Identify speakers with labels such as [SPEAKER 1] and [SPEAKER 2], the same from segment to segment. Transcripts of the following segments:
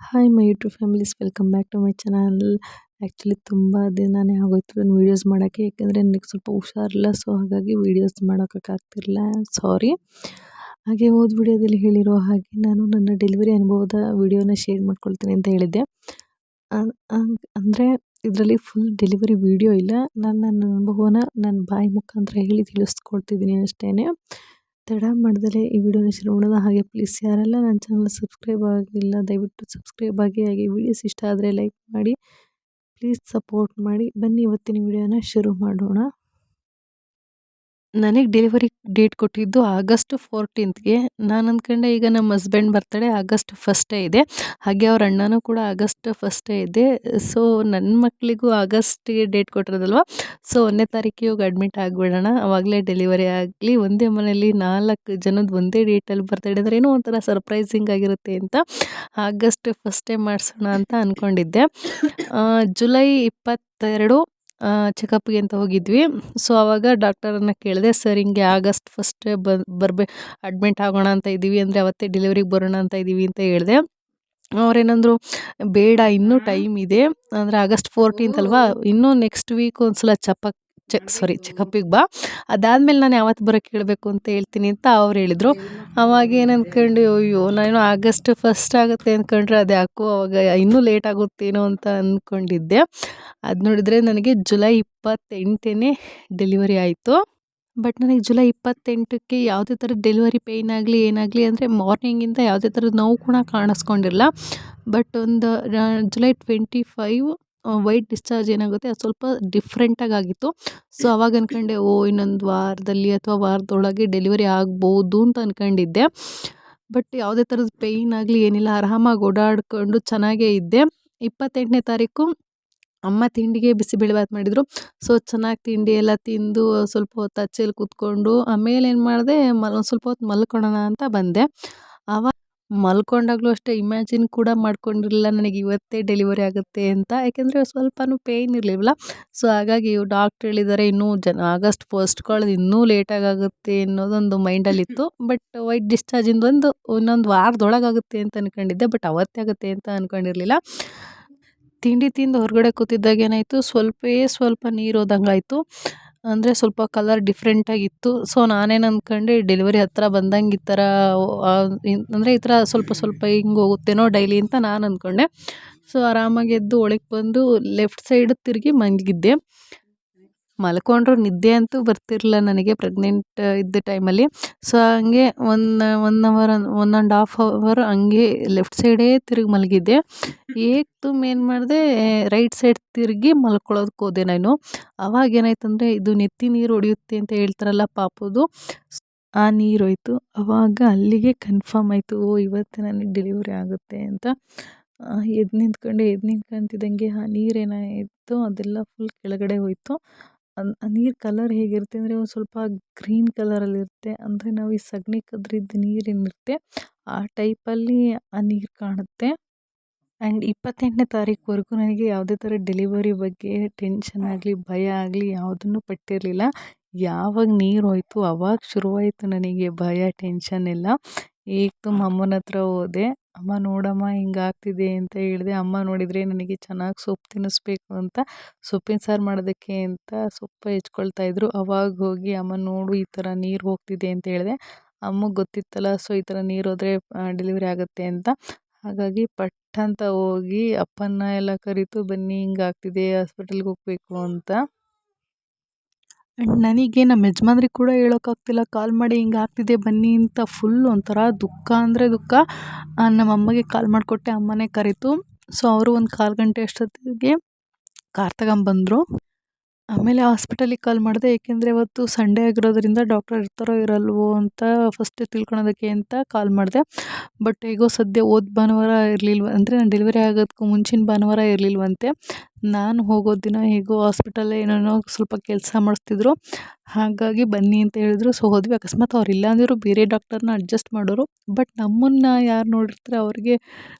[SPEAKER 1] Hi my YouTube families welcome back to my channel actually ತುಂಬ ದಿನನೇ ಆಗೋಯ್ತು ನಾನು ವೀಡಿಯೋಸ್ ಮಾಡೋಕ್ಕೆ. ಯಾಕೆಂದರೆ ನನಗೆ ಸ್ವಲ್ಪ ಹುಷಾರಿಲ್ಲ ಸೊ ಹಾಗಾಗಿ ವೀಡಿಯೋಸ್ ಮಾಡೋಕ್ಕಾಗ್ತಿರಲಿಲ್ಲ ಸಾರಿ ಹಾಗೆ ಹೋದ ವಿಡಿಯೋದಲ್ಲಿ ಹೇಳಿರೋ ಹಾಗೆ ನಾನು ನನ್ನ ಡೆಲಿವರಿ ಅನುಭವದ ವಿಡಿಯೋನ ಶೇರ್ ಮಾಡ್ಕೊಳ್ತೀನಿ ಅಂತ ಹೇಳಿದ್ದೆ. ಅಂದರೆ ಇದರಲ್ಲಿ ಫುಲ್ ಡೆಲಿವರಿ ವಿಡಿಯೋ ಇಲ್ಲ. ನಾನು ನನ್ನ ಅನುಭವನ ನನ್ನ ಬಾಯಿ ಮುಖಾಂತರ ಹೇಳಿ ತಿಳಿಸ್ಕೊಳ್ತಿದ್ದೀನಿ ಅಷ್ಟೇ ತಡ ಮಾಡ್ದಲೇ ಈ ವಿಡಿಯೋನ ಶುರು ಮಾಡೋಣ ಹಾಗೆ ಪ್ಲೀಸ್ ಯಾರೆಲ್ಲ ನನ್ನ ಚಾನಲ್ ಸಬ್ಸ್ಕ್ರೈಬ್ ಆಗಿಲ್ಲ, ದಯವಿಟ್ಟು ಸಬ್ಸ್ಕ್ರೈಬ್ ಆಗಿ, ಹಾಗೆ ವಿಡಿಯೋಸ್ ಇಷ್ಟ ಆದರೆ ಲೈಕ್ ಮಾಡಿ ಪ್ಲೀಸ್ ಸಪೋರ್ಟ್ ಮಾಡಿ. ಬನ್ನಿ ಇವತ್ತಿನ ವಿಡಿಯೋನ ಶುರು ಮಾಡೋಣ. ನನಗೆ ಡೆಲಿವರಿ ಡೇಟ್ ಕೊಟ್ಟಿದ್ದು ಆಗಸ್ಟ್ ಫೋರ್ಟೀನ್ತ್ಗೆ ನಾನು ಅಂದ್ಕೊಂಡೆ ಈಗ ನಮ್ಮ ಹಸ್ಬೆಂಡ್ ಬರ್ತಡೇ ಆಗಸ್ಟ್ ಫಸ್ಟೇ ಇದೆ. ಹಾಗೆ ಅವ್ರ ಅಣ್ಣನೂ ಕೂಡ ಆಗಸ್ಟ್ ಫಸ್ಟೇ ಇದೆ. ಸೊ ನನ್ನ ಮಕ್ಕಳಿಗೂ ಆಗಸ್ಟಿಗೆ ಡೇಟ್ ಕೊಟ್ಟಿರೋದಲ್ವ? ಸೊ ಒಂದನೇ ತಾರೀಕಿಗೆ ಅಡ್ಮಿಟ್ ಆಗಿಬಿಡೋಣ. ಅವಾಗಲೇ ಡೆಲಿವರಿ ಆಗಲಿ, ಒಂದೇ ಮನೆಯಲ್ಲಿ ನಾಲ್ಕು ಜನದ ಒಂದೇ ಡೇಟಲ್ಲಿ ಬರ್ತಡೇ ಅಂದರೆ ಏನೋ ಒಂಥರ ಸರ್ಪ್ರೈಸಿಂಗ್ ಆಗಿರುತ್ತೆ ಅಂತ ಆಗಸ್ಟ್ ಫಸ್ಟೇ ಮಾಡಿಸೋಣ ಅಂತ ಅಂದ್ಕೊಂಡಿದ್ದೆ ಜುಲೈ ಇಪ್ಪತ್ತೆರಡು ಚೆಕಪ್ಗೆ ಅಂತ ಹೋಗಿದ್ವಿ. ಸೊ ಆವಾಗ ಡಾಕ್ಟರನ್ನು ಕೇಳಿದೆ ಸರ್ ಹಿಂಗೆ ಆಗಸ್ಟ್ ಫಸ್ಟೇ ಬರ್ಬೇ ಅಡ್ಮಿಟ್ ಆಗೋಣ ಅಂತ ಇದ್ದೀವಿ ಅಂದರೆ ಅವತ್ತೇ ಡೆಲಿವರಿಗೆ ಬರೋಣ ಅಂತ ಇದ್ದೀವಿ ಅಂತ ಹೇಳಿದೆ. ಅವ್ರೇನಂದ್ರು ಬೇಡ ಇನ್ನೂ ಟೈಮ್ ಇದೆ. ಅಂದರೆ ಆಗಸ್ಟ್ ಫೋರ್ಟೀನ್ತ್ ಅಲ್ವಾ? ಇನ್ನೂ ನೆಕ್ಸ್ಟ್ ವೀಕ್ ಒಂದ್ಸಲ ಚಪಕ್ ಚೆಕ್ ಸಾರಿ ಚೆಕಪ್ಪಿಗೆ ಬಾ. ಅದಾದ್ಮೇಲೆ ನಾನು ಯಾವತ್ತು ಬರೋಕ್ಕೆ ಹೇಳಬೇಕು ಅಂತ ಹೇಳ್ತೀನಿ ಅಂತ ಅವ್ರು ಹೇಳಿದರು. ಅವಾಗ ಏನು ಅಂದ್ಕೊಂಡು ಅಯ್ಯೋ ನಾನು ಆಗಸ್ಟ್ ಫಸ್ಟ್ ಆಗುತ್ತೆ ಅಂದ್ಕೊಂಡ್ರೆ ಅದು ಯಾಕೋ ಅವಾಗ ಇನ್ನೂ ಲೇಟ್ ಆಗುತ್ತೇನೋ ಅಂತ ಅಂದ್ಕೊಂಡಿದ್ದೆ ಅದು ನೋಡಿದರೆ ನನಗೆ ಜುಲೈ ಇಪ್ಪತ್ತೆಂಟೇ ಡೆಲಿವರಿ ಆಯಿತು. ಬಟ್ ನನಗೆ ಜುಲೈ ಇಪ್ಪತ್ತೆಂಟಕ್ಕೆ ಯಾವುದೇ ಥರದ ಡೆಲಿವರಿ ಪೇಯ್ನ್ ಆಗಲಿ ಏನಾಗಲಿ ಅಂದರೆ ಮಾರ್ನಿಂಗಿಂದ ಯಾವುದೇ ಥರದ ನೋವು ಕೂಡ ಕಾಣಿಸ್ಕೊಂಡಿಲ್ಲ. ಬಟ್ ಒಂದು July twenty five white discharge ಏನಾಗುತ್ತೆ, ಅದು ಸ್ವಲ್ಪ ಡಿಫ್ರೆಂಟಾಗಿ ಆಗಿತ್ತು ಸೊ ಅವಾಗ ಅಂದ್ಕೊಂಡೆ ಓ, ಇನ್ನೊಂದು ವಾರದಲ್ಲಿ ಅಥವಾ ವಾರದೊಳಗೆ ಡೆಲಿವರಿ ಆಗ್ಬೋದು ಅಂತ ಅಂದ್ಕೊಂಡಿದ್ದೆ ಬಟ್ ಯಾವುದೇ ಥರದ ಪೇಯ್ನ್ ಆಗಲಿ, ಏನಿಲ್ಲ, ಆರಾಮಾಗಿ ಓಡಾಡ್ಕೊಂಡು ಚೆನ್ನಾಗೇ ಇದ್ದೆ. ಇಪ್ಪತ್ತೆಂಟನೇ ತಾರೀಕು ಅಮ್ಮ ತಿಂಡಿಗೆ ಬಿಸಿಬೇಳೆಬಾತ್ ಮಾಡಿದರು. ಸೊ ಚೆನ್ನಾಗಿ ತಿಂಡಿ ಎಲ್ಲ ತಿಂದು ಸ್ವಲ್ಪ ಹೊತ್ತು ಅಚ್ಚೆಯಲ್ಲಿ ಕೂತ್ಕೊಂಡು ಆಮೇಲೆ ಏನು ಮಾಡಿದೆ, ಮಲ್, ಸ್ವಲ್ಪ ಹೊತ್ತು ಮಲ್ಕೊಳ್ಳೋಣ ಅಂತ ಬಂದೆ. ಆವಾಗ ಮಲ್ಕೊಂಡಾಗಲೂ ಅಷ್ಟೇ ಇಮ್ಯಾಜಿನ್ ಕೂಡ ಮಾಡ್ಕೊಂಡಿರಲಿಲ್ಲ. ನನಗೆ ಇವತ್ತೇ ಡೆಲಿವರಿ ಆಗುತ್ತೆ ಅಂತ. ಯಾಕೆಂದರೆ ಸ್ವಲ್ಪನೂ ಪೇಯ್ನ್ ಇರಲಿಲ್ಲ ಸೊ ಹಾಗಾಗಿ ಡಾಕ್ಟ್ರ್ ಹೇಳಿದ್ದಾರೆ ಇನ್ನೂ ಜನ ಆಗಸ್ಟ್ ಫಸ್ಟ್ಗಳದ್ದು ಇನ್ನೂ ಲೇಟಾಗಿ ಆಗುತ್ತೆ ಅನ್ನೋದೊಂದು ಮೈಂಡಲ್ಲಿತ್ತು. ಬಟ್ ವೈಟ್ ಡಿಸ್ಚಾರ್ಜಿಂದ ಒಂದು ಇನ್ನೊಂದು ವಾರದೊಳಗಾಗುತ್ತೆ ಅಂತ ಅಂದ್ಕೊಂಡಿದ್ದೆ ಬಟ್ ಅವತ್ತೇ ಆಗುತ್ತೆ ಅಂತ ಅಂದ್ಕೊಂಡಿರಲಿಲ್ಲ ತಿಂಡಿ ತಿಂದು ಹೊರಗಡೆ ಕೂತಿದ್ದಾಗ ಏನಾಯಿತು? ಸ್ವಲ್ಪೇ ಸ್ವಲ್ಪ ನೀರು ಹೋದಂಗೆ ಆಯಿತು ಅಂದರೆ ಸ್ವಲ್ಪ ಕಲರ್ ಡಿಫ್ರೆಂಟಾಗಿತ್ತು ಸೊ ನಾನೇನು ಅಂದ್ಕೊಂಡೆ ಡೆಲಿವರಿ ಹತ್ತಿರ ಬಂದಂಗೆ ಈ ಥರ ಅಂದರೆ ಈ ಥರ ಸ್ವಲ್ಪ ಸ್ವಲ್ಪ ಹಿಂಗೆ ಹೋಗುತ್ತೇನೋ ಡೈಲಿ ಅಂತ ನಾನು ಅಂದ್ಕೊಂಡೆ ಸೊ ಆರಾಮಾಗಿ ಎದ್ದು ಒಳಗೆ ಬಂದು ಲೆಫ್ಟ್ ಸೈಡ್ ತಿರುಗಿ ಮಲಗಿದ್ದೆ ಮಲ್ಕೊಂಡ್ರು ನಿದ್ದೆ ಅಂತೂ ಬರ್ತಿರಲಿಲ್ಲ ನನಗೆ ಪ್ರೆಗ್ನೆಂಟ್ ಇದ್ದ ಟೈಮಲ್ಲಿ ಸೊ ಹಂಗೆ one one hour one and half hour ಹಂಗೆ ಲೆಫ್ಟ್ ಸೈಡೇ ತಿರುಗಿ ಮಲಗಿದ್ದೆ. ಏಕ್ದಮ್ ಏನು ಮಾಡಿದೆ ರೈಟ್ ಸೈಡ್ ತಿರುಗಿ ಮಲ್ಕೊಳ್ಳೋದಕ್ಕೆ ಹೋದೆ ನಾನು. ಅವಾಗ ಏನಾಯ್ತಂದರೆ ಇದು ನೆತ್ತಿ ನೀರು ಹೊಡೆಯುತ್ತೆ ಅಂತ ಹೇಳ್ತಾರಲ್ಲ ಪಾಪದು. ಆ ನೀರು ಹೋಯ್ತು. ಅವಾಗ ಅಲ್ಲಿಗೆ ಕನ್ಫರ್ಮ್ ಆಯಿತು, ಓ ಇವತ್ತು ನನಗೆ ಡೆಲಿವರಿ ಆಗುತ್ತೆ ಅಂತ. ಎದ್ದು ನಿಂತ್ಕೊಂಡೆ ಎದ್ದು ನಿಂತ್ಕೊಂತಿದ್ದಂಗೆ ಆ ನೀರೇನಾಯಿತು ಅದೆಲ್ಲ ಫುಲ್ ಕೆಳಗಡೆ ಹೋಯಿತು. ಆ ನೀರು ಕಲರ್ ಹೇಗಿರುತ್ತೆ ಅಂದರೆ ಒಂದು ಸ್ವಲ್ಪ ಗ್ರೀನ್ ಕಲರಲ್ಲಿರುತ್ತೆ ಅಂದರೆ ನಾವು ಈ ಸಗಣಿ ಕದ್ರಿದ್ದು ನೀರೇನಿರುತ್ತೆ ಆ ಟೈಪಲ್ಲಿ ಆ ನೀರು ಕಾಣುತ್ತೆ. ಆ್ಯಂಡ್ ಇಪ್ಪತ್ತೆಂಟನೇ ತಾರೀಕುವರೆಗೂ ನನಗೆ ಯಾವುದೇ ಥರ ಡೆಲಿವರಿ ಬಗ್ಗೆ ಟೆನ್ಷನ್ ಆಗಲಿ ಭಯ ಆಗಲಿ ಯಾವುದನ್ನು ಪಟ್ಟಿರಲಿಲ್ಲ. ಯಾವಾಗ ನೀರು ಹೋಯ್ತು ಅವಾಗ ಶುರುವಾಯಿತು ನನಗೆ ಭಯ ಟೆನ್ಷನ್ ಎಲ್ಲ. ಏಕ್ದಮ್ ಅಮ್ಮನ ಹತ್ರ ಹೋದೆ. ಅಮ್ಮ ನೋಡಮ್ಮ, ಹಿಂಗಾಗ್ತಿದೆ ಅಂತ ಹೇಳಿದೆ. ಅಮ್ಮ ನೋಡಿದರೆ ನನಗೆ ಚೆನ್ನಾಗಿ ಸೊಪ್ಪು ತಿನ್ನಿಸ್ಬೇಕು ಅಂತ ಸೊಪ್ಪಿನ ಸಾರು ಮಾಡೋದಕ್ಕೆ ಅಂತ ಸೊಪ್ಪು ಹೆಚ್ಕೊಳ್ತಾ ಇದ್ರು. ಅವಾಗ ಹೋಗಿ, ಅಮ್ಮ ನೋಡು, ಈ ಥರ ನೀರು ಹೋಗ್ತಿದೆ ಅಂತ ಹೇಳಿದೆ. ಅಮ್ಮಗೆ ಗೊತ್ತಿತ್ತಲ್ಲ, ಸೊ ಈ ಥರ ನೀರು ಹೋದರೆ ಡೆಲಿವರಿ ಆಗುತ್ತೆ ಅಂತ. ಹಾಗಾಗಿ ಪಟ್ಟಂತ ಹೋಗಿ ಅಪ್ಪನ ಎಲ್ಲ ಕರೀತು, ಬನ್ನಿ, ಹಿಂಗಾಗ್ತಿದೆ, ಹಾಸ್ಪಿಟಲ್ಗೆ ಹೋಗಬೇಕು ಅಂತ ನನಗೆ ನಮ್ಮ ಯಜಮಾನ್ರಿಗೆ ಕೂಡ ಹೇಳೋಕ್ಕಾಗ್ತಿಲ್ಲ, ಕಾಲ್ ಮಾಡಿ ಹಿಂಗೆ ಆಗ್ತಿದೆ, ಬನ್ನಿ ಅಂತ ಫುಲ್ ಒಂಥರ ದುಃಖ ಅಂದರೆ ದುಃಖ. ನಮ್ಮ ಅಮ್ಮಗೆ ಕಾಲ್ ಮಾಡಿಕೊಟ್ಟೆ, ಅಮ್ಮನೇ ಕರೀತು. ಸೊ ಅವರು ಒಂದು ಕಾಲು ಗಂಟೆ ಅಷ್ಟೊತ್ತಿಗೆ ಕಾರ್ ತಗೊಂಬಂದರು ಆಮೇಲೆ ಹಾಸ್ಪಿಟಲಿಗೆ ಕಾಲ್ ಮಾಡಿದೆ, ಏಕೆಂದರೆ ಇವತ್ತು ಸಂಡೇ ಆಗಿರೋದ್ರಿಂದ ಡಾಕ್ಟರ್ ಇರ್ತಾರೋ ಇರಲ್ವೋ ಅಂತ ಫಸ್ಟ್ ತಿಳ್ಕೊಳೋದಕ್ಕೆ ಅಂತ ಕಾಲ್ ಮಾಡಿದೆ. ಬಟ್ ಹೇಗೋ ಸದ್ಯ ಓದ್ ಭಾನುವಾರ ಇರಲಿಲ್ವ, ಅಂದರೆ ನಾನು ಡೆಲಿವರಿ ಆಗೋದಕ್ಕೂ ಮುಂಚಿನ ಭಾನುವಾರ ಇರಲಿಲ್ವಂತೆ. ನಾನು ಹೋಗೋ ದಿನ ಹೇಗೋ ಹಾಸ್ಪಿಟಲ್ ಏನೇನೋ ಸ್ವಲ್ಪ ಕೆಲಸ ಮಾಡಿಸ್ತಿದ್ರು. ಹಾಗಾಗಿ ಬನ್ನಿ ಅಂತ ಹೇಳಿದ್ರು. ಸೊ ಹೋದ್ವಿ. ಅಕಸ್ಮಾತ್ ಅವ್ರು ಇಲ್ಲ ಅಂದಿದ್ರು. ಬೇರೆ ಡಾಕ್ಟರ್ನ ಅಡ್ಜಸ್ಟ್ ಮಾಡೋರು. ಬಟ್ ನಮ್ಮನ್ನು ಯಾರು ನೋಡಿರ್ತಾರೆ ಅವ್ರಿಗೆ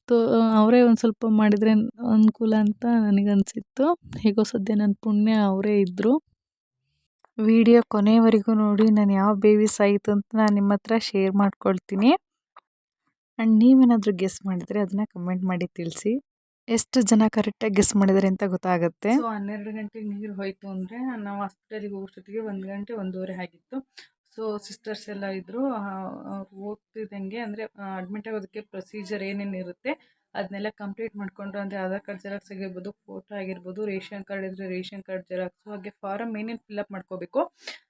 [SPEAKER 1] ತೋ, ಅವರೇ ಒಂದು ಸ್ವಲ್ಪ ಮಾಡಿದರೆ ಅನುಕೂಲ ಅಂತ ನನಗನ್ಸಿತ್ತು. ಹೇಗೋ ಸದ್ಯ ನನ್ನ ಪುಣ್ಯ ಅವರೇ ಇದ್ದರು ವಿಡಿಯೋ ಕೊನೆಯವರೆಗೂ ನೋಡಿ. ನಾನು ಯಾವ ಬೇಬಿ ಸಾಯಿತು ಅಂತ ನಾನು ನಿಮ್ಮ ಹತ್ರ ಶೇರ್ ಮಾಡ್ಕೊಳ್ತೀನಿ.
[SPEAKER 2] ಆ್ಯಂಡ್ ನೀವೇನಾದರೂ ಗೆಸ್ ಮಾಡಿದರೆ ಅದನ್ನ ಕಮೆಂಟ್ ಮಾಡಿ ತಿಳಿಸಿ. ಎಷ್ಟು ಜನ ಕರೆಕ್ಟಾಗಿ ಗೆಸ್ ಮಾಡಿದ್ದಾರೆ ಅಂತ ಗೊತ್ತಾಗುತ್ತೆ.
[SPEAKER 1] ಸೊ, ಹನ್ನೆರಡು ಗಂಟೆಗೆ ನೀರು ಹೋಯಿತು ಅಂದರೆ ನಾವು ಹಾಸ್ಪಿಟಲಿಗೆ ಹೋಗೋಷ್ಟೊತ್ತಿಗೆ ಒಂದು ಗಂಟೆ ಒಂದೂವರೆ ಆಗಿತ್ತು. ಸೊ, ಸಿಸ್ಟರ್ಸ್ ಎಲ್ಲ ಇದ್ದರು ಹೋಗ್ತಿದ್ದಂಗೆ ಅಂದರೆ ಅಡ್ಮಿಟ್ ಆಗೋದಕ್ಕೆ ಪ್ರೊಸೀಜರ್ ಏನೇನು ಇರುತ್ತೆ ಅದನ್ನೆಲ್ಲ ಕಂಪ್ಲೀಟ್ ಮಾಡಿಕೊಂಡು ಅಂದರೆ ಆಧಾರ್ ಕಾರ್ಡ್ ಜೆರಾಕ್ಸ್ ಆಗಿರ್ಬೋದು ಫೋಟೋ ಆಗಿರ್ಬೋದು, ರೇಷನ್ ಕಾರ್ಡ್ ಇದ್ದರೆ ರೇಷನ್ ಕಾರ್ಡ್ ಜೆರಾಕ್ಸು ಹಾಗೆ ಫಾರಮ್ ಏನೇನು ಫಿಲಪ್ ಮಾಡ್ಕೋಬೇಕು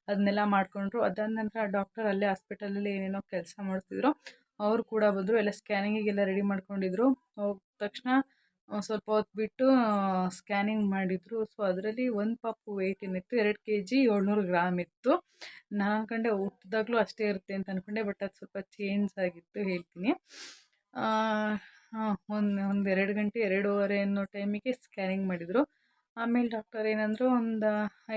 [SPEAKER 1] ಅದನ್ನೆಲ್ಲ ಮಾಡಿಕೊಂಡ್ರು. ಅದಾದ ನಂತರ ಡಾಕ್ಟರ್ ಅಲ್ಲೇ ಹಾಸ್ಪಿಟಲಲ್ಲಿ ಏನೇನೋ ಕೆಲಸ ಮಾಡ್ತಿದ್ರು. ಅವರು ಕೂಡ ಬಂದರು, ಎಲ್ಲ ಸ್ಕ್ಯಾನಿಂಗಿಗೆಲ್ಲ ರೆಡಿ ಮಾಡ್ಕೊಂಡಿದ್ರು. ಹೋದ ತಕ್ಷಣ ಸ್ವಲ್ಪ ಹೊತ್ತು ಬಿಟ್ಟು ಸ್ಕ್ಯಾನಿಂಗ್ ಮಾಡಿದರು. ಸೊ ಅದರಲ್ಲಿ ಒಂದು ಪಾಪು ವೆಯ್ಟ್ ಏನಿತ್ತು, ಎರಡು ಕೆ ಜಿ ಏಳ್ನೂರು ಗ್ರಾಮ್ ಇತ್ತು. ನಾನು ಅಂದ್ಕೊಂಡೆ ಹುಟ್ಟಿದಾಗಲೂ ಅಷ್ಟೇ ಇರುತ್ತೆ ಅಂತ ಅಂದ್ಕೊಂಡೆ ಬಟ್ ಅದು ಸ್ವಲ್ಪ ಚೇಂಜ್ ಆಗಿತ್ತು ಹೇಳ್ತೀನಿ. ಒಂದು ಒಂದು ಎರಡು ಗಂಟೆ, ಎರಡೂವರೆ ಅನ್ನೋ ಟೈಮಿಗೆ ಸ್ಕ್ಯಾನಿಂಗ್ ಮಾಡಿದರು. ಆಮೇಲೆ ಡಾಕ್ಟರ್ ಏನಂದರು, ಒಂದು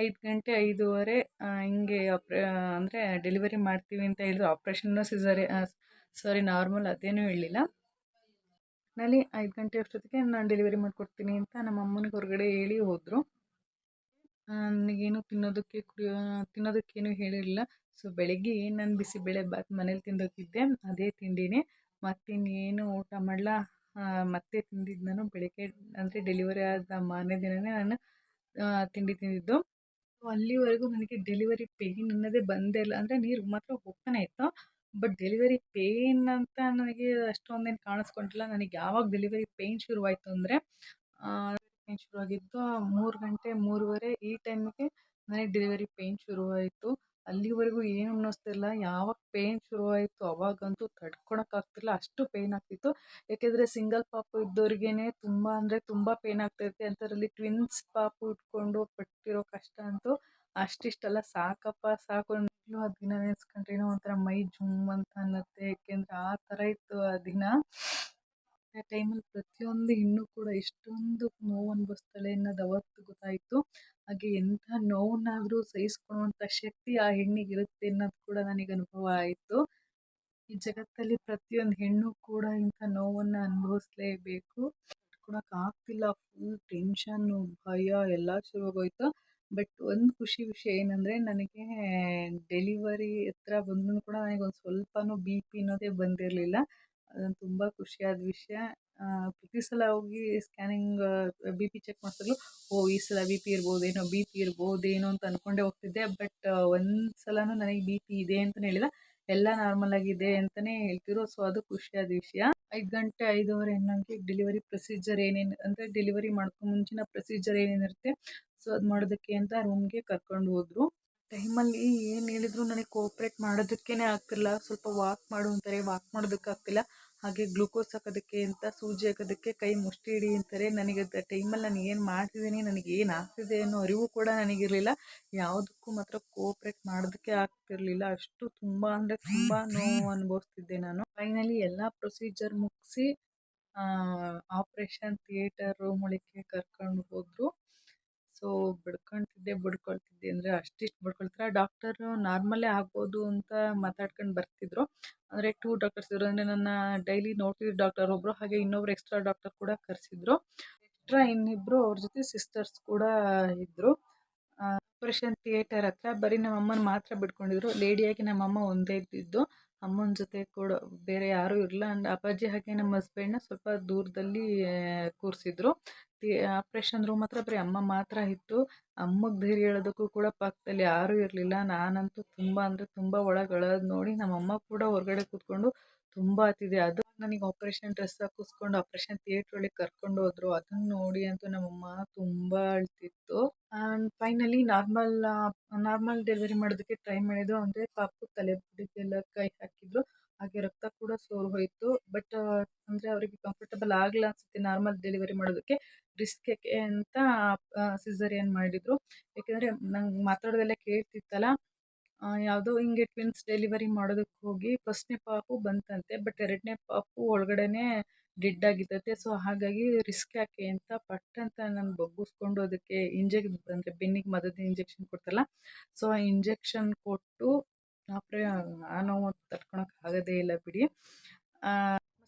[SPEAKER 1] ಐದು ಗಂಟೆ, ಐದೂವರೆ ಹಿಂಗೆ ಆಪ್ರೇ ಅಂದರೆ ಡೆಲಿವರಿ ಮಾಡ್ತೀವಿ ಅಂತ ಹೇಳಿದ್ರು. ಆಪ್ರೇಷನ್ನು ಸಿಸರಿ ಸಾರಿ ನಾರ್ಮಲ್ ಅದೇನೂ ಹೇಳಲಿಲ್ಲ ನಲ್ಲಿ ಐದು ಗಂಟೆ ಅಷ್ಟೊತ್ತಿಗೆ ನಾನು ಡೆಲಿವರಿ ಮಾಡಿಕೊಡ್ತೀನಿ ಅಂತ ನಮ್ಮ ಅಮ್ಮನಿಗೆ ಹೊರಗಡೆ ಹೇಳಿ ಹೋದರು. ನನಗೇನು ತಿನ್ನೋದಕ್ಕೆ ಕುಡಿಯೋ, ತಿನ್ನೋದಕ್ಕೇನು ಹೇಳಿರಲಿಲ್ಲ. ಸೊ ಬೆಳಗ್ಗೆ ಏನು ನಾನು ಬಿಸಿಬೇಳೆ ಬಾತ್ ಮನೇಲಿ ತಿಂದೋಗಿದ್ದೆ. ಅದೇ ತಿಂಡಿನೇ. ಮತ್ತಿನ್ನೇನು ಊಟ ಮಾಡಲ್ಲ ಮತ್ತೆ ತಿಂದಿದ್ದು ನಾನು ಬೆಳಗ್ಗೆ, ಅಂದರೆ ಡೆಲಿವರಿ ಆದ ಮಾರನೇ ದಿನವೇ ನಾನು ತಿಂಡಿ ತಿಂದಿದ್ದು. ಅಲ್ಲಿವರೆಗೂ ನನಗೆ ಡೆಲಿವರಿ ಪೇಯ್ನ್ ಅನ್ನೋದೇ ಬಂದೇ ಇಲ್ಲ. ಅಂದರೆ ನೀರು ಮಾತ್ರ ಹೋಗ್ತಾನೆ ಇತ್ತು. ಬಟ್ ಡೆಲಿವರಿ ಪೇಯ್ನ್ ಅಂತ ನನಗೆ ಅಷ್ಟೊಂದೇನು ಕಾಣಿಸ್ಕೊಂಡಿಲ್ಲ. ನನಗೆ ಯಾವಾಗ ಡೆಲಿವರಿ ಪೇಯ್ನ್ ಶುರುವಾಯಿತು ಅಂದರೆ ಪೇಯ್ನ್ ಶುರುವಾಗಿದ್ದು ಮೂರು ಗಂಟೆ, ಮೂರುವರೆ ಈ ಟೈಮ್ಗೆ ನನಗೆ ಡೆಲಿವರಿ ಪೇಯ್ನ್ ಶುರುವಾಯಿತು. ಅಲ್ಲಿವರೆಗೂ ಏನು ಅನ್ನಿಸ್ತಿಲ್ಲ ಯಾವಾಗ ಪೇಯ್ನ್ ಶುರುವಾಯಿತು ಅವಾಗಂತೂ ತಡ್ಕೊಳಕ್ಕಾಗ್ತಿಲ್ಲ ಅಷ್ಟು ಪೇಯ್ನ್ ಆಗ್ತಿತ್ತು. ಯಾಕೆಂದರೆ ಸಿಂಗಲ್ ಪಾಪು ಇದ್ದವ್ರಿಗೇ ತುಂಬ ಅಂದರೆ ತುಂಬ ಪೇಯ್ನ್ ಆಗ್ತಾಯಿರುತ್ತೆ ಅಂಥದ್ರಲ್ಲಿ ಟ್ವಿನ್ಸ್ ಪಾಪು ಇಟ್ಕೊಂಡು ಪಟ್ಟಿರೋ ಕಷ್ಟ ಅಂತೂ ಅಷ್ಟಿಷ್ಟಲ್ಲ. ಸಾಕಪ್ಪ, ಸಾಕು. ಈಗಲೂ ಆ ದಿನ ನೆನೆಸ್ಕೊಂಡ್ರೆ ಏನೋ ಒಂಥರ ಮೈ ಜುಮ್ ಅಂತ ಅನ್ನತ್ತೆ. ಯಾಕೆಂದ್ರೆ ಆ ಥರ ಇತ್ತು ಆ ದಿನ. ಆ ಟೈಮಲ್ಲಿ ಪ್ರತಿಯೊಂದು ಹೆಣ್ಣು ಕೂಡ ಎಷ್ಟೊಂದು ನೋವು ಅನುಭವಿಸ್ತಾಳೆ ಅನ್ನೋದು ಅವತ್ತು ಗೊತ್ತಾಯಿತು. ಹಾಗೆ ಎಂಥ ನೋವನ್ನಾದರೂ ಸಹಿಸ್ಕೊಳ್ಳುವಂಥ ಶಕ್ತಿ ಆ ಹೆಣ್ಣಿಗೆ ಇರುತ್ತೆ ಅನ್ನೋದು ಕೂಡ ನನಗೆ ಅನುಭವ ಆಯಿತು. ಈ ಜಗತ್ತಲ್ಲಿ ಪ್ರತಿಯೊಂದು ಹೆಣ್ಣು ಕೂಡ ಇಂಥ ನೋವನ್ನು ಅನುಭವಿಸ್ಲೇಬೇಕು. ಆಗ್ತಿಲ್ಲ ಫುಲ್ ಟೆನ್ಷನ್ನು, ಭಯ ಎಲ್ಲ ಶುರುವಾಗೋಯ್ತು. ಬಟ್ ಒಂದು ಖುಷಿ ವಿಷಯ ಏನಂದರೆ ನನಗೆ ಡೆಲಿವರಿ ಹತ್ರ ಬಂದ್ರೂ ಕೂಡ ನನಗೊಂದು ಸ್ವಲ್ಪನೂ ಬಿ ಪಿ ಅನ್ನೋದೇ ಬಂದಿರಲಿಲ್ಲ. ಅದೊಂದು ತುಂಬ ಖುಷಿಯಾದ ವಿಷಯ. ಪ್ರತಿ ಸಲ ಹೋಗಿ ಸ್ಕ್ಯಾನಿಂಗ್, ಬಿ ಪಿ ಚೆಕ್ ಮಾಡಿಸಿದ್ರು ಓ, ಈ ಸಲ ಬಿ ಪಿ ಇರ್ಬೋದೇನೋ, ಬಿ ಪಿ ಇರ್ಬೋದೇನೋ ಅಂತ ಅಂದ್ಕೊಂಡೇ ಹೋಗ್ತಿದ್ದೆ. ಬಟ್ ಒಂದು ಸಲನೂ ನನಗೆ ಬಿ ಪಿ ಇದೆ ಅಂತಲೇ ಹೇಳಿಲ್ಲ. ಎಲ್ಲ ನಾರ್ಮಲ್ ಆಗಿದೆ ಅಂತಲೇ ಹೇಳ್ತಿರೋ ಸೊ ಅದು ಖುಷಿಯಾದ ವಿಷಯ. ಐದು ಗಂಟೆ ಐದೂವರೆ ಅನ್ನೋಂಗೆ ಡೆಲಿವರಿ ಪ್ರೊಸೀಜರ್ ಏನೇನು, ಅಂದರೆ ಡೆಲಿವರಿ ಮಾಡ್ಕೊ ಮುಂಚಿನ ಪ್ರೊಸೀಜರ್ ಏನೇನಿರುತ್ತೆ ಸೊ ಅದು ಮಾಡೋದಕ್ಕೆ ಅಂತ ರೂಮ್ಗೆ ಕರ್ಕೊಂಡು ಹೋದರು. ಟೈಮಲ್ಲಿ ಏನು ಹೇಳಿದ್ರು ನನಗೆ ಕೋಪ್ರೇಟ್ ಮಾಡೋದಕ್ಕೇ ಆಗ್ತಿಲ್ಲ, ಸ್ವಲ್ಪ ವಾಕ್ ಮಾಡು ಅಂತಾರೆ ವಾಕ್ ಮಾಡೋದಕ್ಕಾಗ್ತಿಲ್ಲ ಹಾಗೆ ಗ್ಲೂಕೋಸ್ ಹಾಕೋದಕ್ಕೆ ಅಂತ, ಸೂಜಿ ಹಾಕೋದಕ್ಕೆ ಕೈ ಮುಷ್ಟಿ ಹಿಡಿ ಅಂತಾರೆ. ನನಗೆ ಅದು ಟೈಮಲ್ಲಿ ನಾನು ಏನು ಮಾಡ್ತಿದ್ದೀನಿ, ನನಗೆ ಏನು ಆಗ್ತಿದೆ ಅನ್ನೋ ಅರಿವು ಕೂಡ ನನಗಿರಲಿಲ್ಲ. ಯಾವುದಕ್ಕೂ ಮಾತ್ರ ಕೋಪ್ರೇಟ್ ಮಾಡೋದಕ್ಕೆ ಆಗ್ತಿರಲಿಲ್ಲ. ಅಷ್ಟು ತುಂಬ ಅಂದರೆ ತುಂಬ ನೋವು ಅನುಭವಿಸ್ತಿದ್ದೆ ನಾನು. ಫೈನಲಿ ಎಲ್ಲ ಪ್ರೊಸೀಜರ್ ಮುಗಿಸಿ ಆಪ್ರೇಷನ್ ಥಿಯೇಟರ್ ರೂಮ್ ಒಳಗೆ ಕರ್ಕೊಂಡು ಹೋದರು. ಸೊ ಬಡ್ಕೊಳ್ತಿದ್ದೆ ಬಡ್ಕೊಳ್ತಿದ್ದೆ ಅಂದರೆ ಅಷ್ಟಿಷ್ಟು ಬಡ್ಕೊಳ್ತಾರೆ ಡಾಕ್ಟರು ನಾರ್ಮಲ್ಲೇ ಆಗ್ಬೋದು ಅಂತ ಮಾತಾಡ್ಕೊಂಡು ಬರ್ತಿದ್ರು. ಅಂದರೆ ಟೂ ಡಾಕ್ಟರ್ಸ್ ಇದ್ರು. ಅಂದರೆ ನನ್ನ ಡೈಲಿ ನೋಡ್ತಿದ್ದ ಡಾಕ್ಟರ್ ಒಬ್ಬರು ಹಾಗೆ ಇನ್ನೊಬ್ರು ಎಕ್ಸ್ಟ್ರಾ ಡಾಕ್ಟರ್ ಕೂಡ ಕರೆಸಿದ್ರು. ಎಕ್ಸ್ಟ್ರಾ ಇನ್ನಿಬ್ಬರು ಅವ್ರ ಜೊತೆ ಸಿಸ್ಟರ್ಸ್ ಕೂಡ ಇದ್ದರು ಆಪರೇಷನ್ ಥಿಯೇಟರ್ ಹತ್ರ ಬರೀ ನಮ್ಮ ಅಮ್ಮನ ಮಾತ್ರ ಬಿಟ್ಕೊಂಡಿದ್ರು ಲೇಡಿಯಾಗಿ ನಮ್ಮಮ್ಮ ಒಂದೇ ಇದ್ದಿದ್ದು. ಅಮ್ಮನ ಜೊತೆ ಕೂಡ ಬೇರೆ ಯಾರೂ ಇರಲಿಲ್ಲ ಅಂಡ್ ಅಪ್ಪಾಜಿ ಹಾಗೆ ನಮ್ಮ ಹಸ್ಬೆಂಡ್ನ ಸ್ವಲ್ಪ ದೂರದಲ್ಲಿ ಕೂರಿಸಿದ್ರು. ಆಪ್ರೇಷನ್ ರೂಮ್ ಹತ್ರ ಬರೀ ಅಮ್ಮ ಮಾತ್ರ ಇತ್ತು. ಅಮ್ಮಗೆ ಧೈರ್ಯ ಹೇಳೋದಕ್ಕೂ ಕೂಡ ಪಕ್ಕದಲ್ಲಿ ಯಾರೂ ಇರಲಿಲ್ಲ. ನಾನಂತೂ ತುಂಬ ಅಂದರೆ ತುಂಬ ಒಳಗೆ ಅಳೋದು ನೋಡಿ ನಮ್ಮಮ್ಮ ಕೂಡ ಹೊರಗಡೆ ಕೂತ್ಕೊಂಡು ತುಂಬ ಆತಿದೆ ಅದು ನನಗೆ ಆಪ್ರೇಷನ್ ಡ್ರೆಸ್ ಹಾಕಿಸ್ಕೊಂಡು ಆಪ್ರೇಷನ್ ಥಿಯೇಟರ್ ಒಳಗೆ ಕರ್ಕೊಂಡು ಹೋದ್ರು. ಅದನ್ನು ನೋಡಿ ಅಂತೂ ನಮ್ಮಮ್ಮ ತುಂಬ ಅಳ್ತಿತ್ತು. And finally normal normal delivery ಮಾಡೋದಕ್ಕೆ ಟ್ರೈ ಮಾಡಿದ್ರು ಅಂದರೆ ಪಾಪು ತಲೆ ಬುಡ್ಡಿಗೆಲ್ಲ ಕೈ ಹಾಕಿದ್ರು. ಹಾಗೆ ರಕ್ತ ಕೂಡ ಸೋರಿ ಹೋಯಿತು. ಬಟ್ ಅಂದರೆ ಅವರಿಗೆ ಕಂಫರ್ಟಬಲ್ ಆಗಲ್ಲ ಅನಿಸುತ್ತೆ ನಾರ್ಮಲ್ ಡೆಲಿವರಿ ಮಾಡೋದಕ್ಕೆ. ರಿಸ್ಕ್ ಯಾಕೆ ಅಂತ ಸಿಸರಿಯನ್ ಮಾಡಿದರು. ಯಾಕೆಂದರೆ ನಂಗೆ ಮಾತಾಡೋದೆಲ್ಲ ಕೇಳ್ತಿತ್ತಲ್ಲ ಯಾವುದೋ ಹಿಂಗೆ ಟ್ವಿನ್ಸ್ ಡೆಲಿವರಿ ಮಾಡೋದಕ್ಕೆ ಹೋಗಿ ಫಸ್ಟ್ನೇ ಪಾಪು ಬಂತಂತೆ ಬಟ್ ಎರಡನೇ ಪಾಪು ಒಳಗಡೆನೇ ಡೆಡ್ ಆಗಿದ್ದಂತೆ. ಸೊ ಹಾಗಾಗಿ ರಿಸ್ಕ್ ಯಾಕೆ ಅಂತ ಪಟ್ ಅಂತ ನಾನು ಬಗ್ಗಿಸ್ಕೊಂಡು ಅದಕ್ಕೆ ಇಂಜೆಕ್ ಅಂದರೆ ಬೆನ್ನಿಗೆ ಮದದ ಇಂಜೆಕ್ಷನ್ ಕೊಡ್ತಲ್ಲ ಸೊ ಆ ಇಂಜೆಕ್ಷನ್ ಕೊಟ್ಟು ಆಪ್ರೆ ಆ ನೋವು ತಡ್ಕೊಳಕ್ಕೆ ಆಗೋದೇ ಇಲ್ಲ ಬಿಡಿ.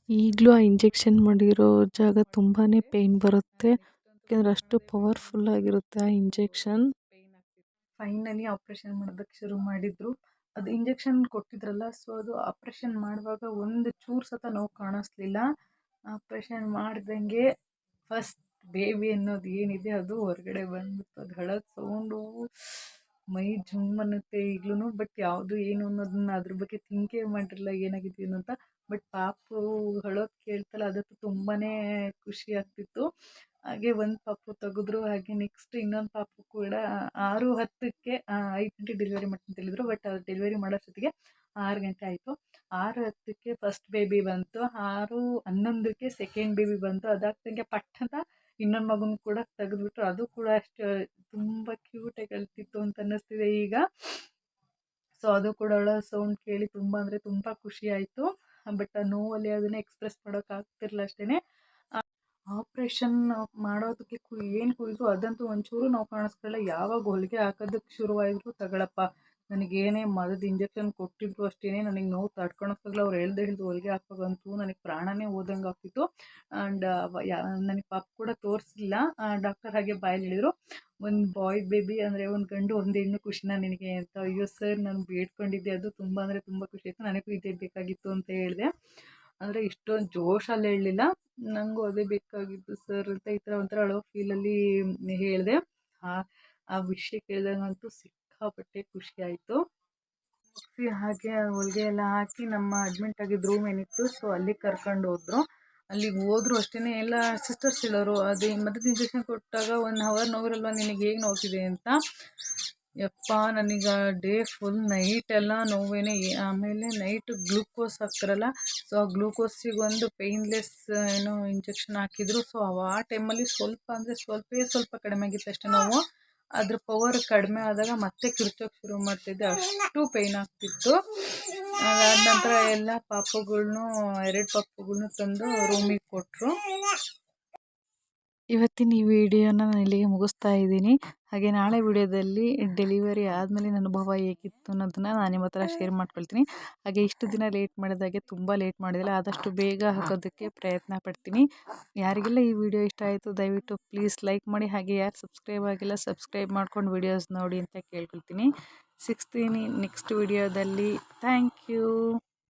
[SPEAKER 2] ಈಗಲೂ ಆ ಇಂಜೆಕ್ಷನ್ ಮಾಡಿರೋ ಜಾಗ ತುಂಬಾ ಪೇಯ್ನ್ ಬರುತ್ತೆ. ಯಾಕೆಂದ್ರೆ ಅಷ್ಟು ಪವರ್ಫುಲ್ ಆಗಿರುತ್ತೆ ಆ ಇಂಜೆಕ್ಷನ್.
[SPEAKER 1] ಫೈನಲಿ ಆಪ್ರೇಷನ್ ಮಾಡೋದಕ್ಕೆ ಶುರು ಮಾಡಿದರು. ಅದು ಇಂಜೆಕ್ಷನ್ ಕೊಟ್ಟಿದ್ರಲ್ಲ ಸೊ ಅದು ಆಪ್ರೇಷನ್ ಮಾಡುವಾಗ ಒಂದು ಚೂರು ಸತ ನೋವು ಕಾಣಿಸ್ಲಿಲ್ಲ. ಆಪ್ರೇಷನ್ ಮಾಡ್ದಂಗೆ ಫಸ್ಟ್ ಬೇಬಿ ಅನ್ನೋದು ಏನಿದೆ ಅದು ಹೊರಗಡೆ ಬಂದ್ಬಿಟ್ಟು ಅದು ಅಳೋದು ಸೌಂಡು ಮೈ ಜುಮ್ ಅನ್ನುತ್ತೆ ಈಗ್ಲೂ ಬಟ್ ಯಾವುದು ಏನು ಅನ್ನೋದನ್ನ ಅದ್ರ ಬಗ್ಗೆ ಥಿಂಕೇ ಮಾಡಿರಲಿಲ್ಲ ಏನಾಗಿದೆಯೋ ಅಂತ ಬಟ್ ಪಾಪು ಅಳೋದು ಕೇಳ್ತಲ್ಲ, ಅದಕ್ಕೆ ತುಂಬಾ ಖುಷಿ ಆಗ್ತಿತ್ತು. ಹಾಗೆ ಒಂದು ಪಾಪು ತೆಗೆದ್ರು, ಹಾಗೆ ನೆಕ್ಸ್ಟ್ ಇನ್ನೊಂದು ಪಾಪು ಕೂಡ ಆರು ಹತ್ತಕ್ಕೆ ಐದು ಗಂಟೆ ಡೆಲಿವರಿ ಮಾಡ್ತೀನಿ ಹೇಳಿದ್ರು. ಬಟ್ ಅದು ಡೆಲಿವರಿ ಮಾಡೋ ಮಾಡೋಷ್ಟೊತ್ತಿಗೆ ಆರು ಗಂಟೆ ಆಯಿತು. ಆರು ಹತ್ತಕ್ಕೆ ಫಸ್ಟ್ ಬೇಬಿ ಬಂತು. ಆರು ಹನ್ನೊಂದಕ್ಕೆ ಸೆಕೆಂಡ್ ಬೇಬಿ ಬಂತು. ಅದಾಗ್ದಂಗೆ ಪಟ್ ಅಂತ ಇನ್ನೊಂದು ಮಗುನ ಕೂಡ ತೆಗೆದ್ಬಿಟ್ರು. ಅದು ಕೂಡ ಅಷ್ಟು ತುಂಬ ಕ್ಯೂಟಾಗಿ ಅಳ್ತಿತ್ತು ಅಂತ ಅನ್ನಿಸ್ತಿದೆ ಈಗ. ಸೊ ಅದು ಕೂಡ ಅವಳ ಸೌಂಡ್ ಕೇಳಿ ತುಂಬ ಅಂದರೆ ತುಂಬ ಖುಷಿ ಆಯಿತು. ಬಟ್ ನೋವಲ್ಲಿ ಅದನ್ನು ಎಕ್ಸ್ಪ್ರೆಸ್ ಮಾಡೋಕ್ಕಾಗ್ತಿರಲಿಲ್ಲ ಅಷ್ಟೇ ಆಪ್ರೇಷನ್ ಮಾಡೋದಕ್ಕೆ ಏನು ಕುಯ್ದು ಅದಂತೂ ಒಂಚೂರು ನಾವು ಕಾಣಿಸ್ಕೊಳ್ಳಲ್ಲ. ಯಾವಾಗ ಹೊಲಿಗೆ ಹಾಕೋದಕ್ಕೆ ಶುರುವಾಯಿತು ತಗೊಳಪ್ಪ. ನನಗೇನೇ ಮದದ ಇಂಜೆಕ್ಷನ್ ಕೊಟ್ಟಿದ್ರು ಅಷ್ಟೇ ನನಗೆ ನೋವು ತಡ್ಕೊಳಕ್ಕಾಗಲ್ಲ ಅವ್ರು ಹೇಳ್ದೆ ಹೇಳ್ದು ಹೊಲಿಗೆ ಹಾಕೋದಂತೂ ನನಗೆ ಪ್ರಾಣನೇ ಹೋದಂಗೆ ಆಗ್ತಿತ್ತು. ಆ್ಯಂಡ್ ನನಗೆ ಪಾಪ ಕೂಡ ತೋರಿಸಿಲ್ಲ. ಡಾಕ್ಟರ್ ಹಾಗೆ ಬಾಯಲ್ಲಿ ಹೇಳಿದರು, ಒಂದು ಬಾಯ್ ಬೇಬಿ ಅಂದರೆ ಒಂದು ಗಂಡು ಒಂದು ಹೆಣ್ಣು ಖುಷಿನ ನಿನಗೆ? ಅಂತ. ಅಯ್ಯೋ ಸರ್, ನಾನು ಬೇಡ್ಕೊಂಡಿದ್ದೆ. ಅದು ತುಂಬ ಅಂದರೆ ತುಂಬ ಖುಷಿ ಆಯಿತು. ನನಗೂ ಇದೇ ಬೇಕಾಗಿತ್ತು ಅಂತ ಹೇಳಿದೆ. ಅಂದರೆ ಇಷ್ಟೊಂದು ಜೋಶಲ್ಲಿ ಹೇಳಲಿಲ್ಲ. ನನಗೂ ಅದೇ ಬೇಕಾಗಿತ್ತು ಸರ್ ಅಂತ ಈ ಥರ ಒಂಥರ ಅಳೋ ಫೀಲಲ್ಲಿ ಹೇಳಿದೆ. ಆ ಆ ವಿಷಯ ಕೇಳಿದಾಗಂತೂ ಸಿಕ್ಕಾಪಟ್ಟೆ ಖುಷಿ ಆಯಿತು. ಮುಗಿಸಿ ಹಾಗೆ ಹೊಲಿಗೆ ಎಲ್ಲ ಹಾಕಿ ನಮ್ಮ ಅಡ್ಮಿಂಟ್ ಆಗಿದ್ದ ರೂಮ್ ಏನಿತ್ತು ಸೊ ಅಲ್ಲಿಗೆ ಕರ್ಕೊಂಡು ಹೋದ್ರು. ಅಲ್ಲಿಗೆ ಹೋದ್ರು ಅಷ್ಟೇ ಎಲ್ಲ ಸಿಸ್ಟರ್ಸ್ ಹೇಳೋರು, ಅದೇ ಮತ್ತೆ ಇಂಜೆಕ್ಷನ್ ಕೊಟ್ಟಾಗ ಒನ್ ಅವರ್ ನೋವಿರಲ್ವ ನಿನಗೆ ಹೇಗೆ ನೋವ್ತಿದೆ ಅಂತ. ಯಪ್ಪ, ನನಗೆ ಡೇ ಫುಲ್ ನೈಟ್ ಎಲ್ಲ ನೋವೇನೆ. ಆಮೇಲೆ ನೈಟ್ ಗ್ಲೂಕೋಸ್ ಹಾಕ್ತಾರಲ್ಲ ಸೊ ಆ ಗ್ಲೂಕೋಸಿಗೆ ಒಂದು ಪೇಯ್ನ್ಲೆಸ್ ಏನು ಇಂಜೆಕ್ಷನ್ ಹಾಕಿದ್ರು. ಸೊ ಆ ಟೈಮಲ್ಲಿ ಸ್ವಲ್ಪ ಅಂದರೆ ಸ್ವಲ್ಪ ಸ್ವಲ್ಪ ಕಡಿಮೆ ಆಗಿತ್ತು ಅಷ್ಟೇ ನೋವು. ಅದ್ರ ಪವರ್ ಕಡಿಮೆ ಆದಾಗ ಮತ್ತೆ ಕಿರ್ಚೋಕೆ ಶುರು ಮಾಡ್ತಿದ್ದೆ. ಅಷ್ಟು ಪೇಯ್ನ್ ಆಗ್ತಿತ್ತು. ಅದಾದ ನಂತರ ಎಲ್ಲ ಪಾಪುಗಳ್ನೂ, ಎರಡು ಪಾಪುಗಳ್ನೂ ತಂದು ರೂಮಿಗೆ ಕೊಟ್ಟರು
[SPEAKER 2] ಇವತ್ತಿನ ಈ ವಿಡಿಯೋನ ನಾನು ಇಲ್ಲಿಗೆ ಮುಗಿಸ್ತಾ ಇದ್ದೀನಿ. ಹಾಗೆ ನಾಳೆ ವಿಡಿಯೋದಲ್ಲಿ ಡೆಲಿವರಿ ಆದಮೇಲೆ ನನ್ನ ಅನುಭವ ಹೇಗಿತ್ತು ಅನ್ನೋದನ್ನು ನಾನು ನಿಮ್ಮ ಹತ್ರ ಶೇರ್ ಮಾಡ್ಕೊಳ್ತೀನಿ. ಹಾಗೆ ಇಷ್ಟು ದಿನ ಲೇಟ್ ಮಾಡಿದಾಗೆ ತುಂಬ ಲೇಟ್ ಮಾಡಿದಿಲ್ಲ, ಆದಷ್ಟು ಬೇಗ ಹಾಕೋದಕ್ಕೆ ಪ್ರಯತ್ನ ಪಡ್ತೀನಿ. ಯಾರಿಗೆಲ್ಲ ಈ ವಿಡಿಯೋ ಇಷ್ಟ ಆಯಿತು ದಯವಿಟ್ಟು ಪ್ಲೀಸ್ ಲೈಕ್ ಮಾಡಿ, ಹಾಗೆ ಯಾರು ಸಬ್ಸ್ಕ್ರೈಬ್ ಆಗಿಲ್ಲ ಸಬ್ಸ್ಕ್ರೈಬ್ ಮಾಡ್ಕೊಂಡು ವಿಡಿಯೋಸ್ ನೋಡಿ ಅಂತ ಕೇಳ್ಕೊಳ್ತೀನಿ. ಸಿಗ್ತೀನಿ ನೆಕ್ಸ್ಟ್ ವಿಡಿಯೋದಲ್ಲಿ. Thank you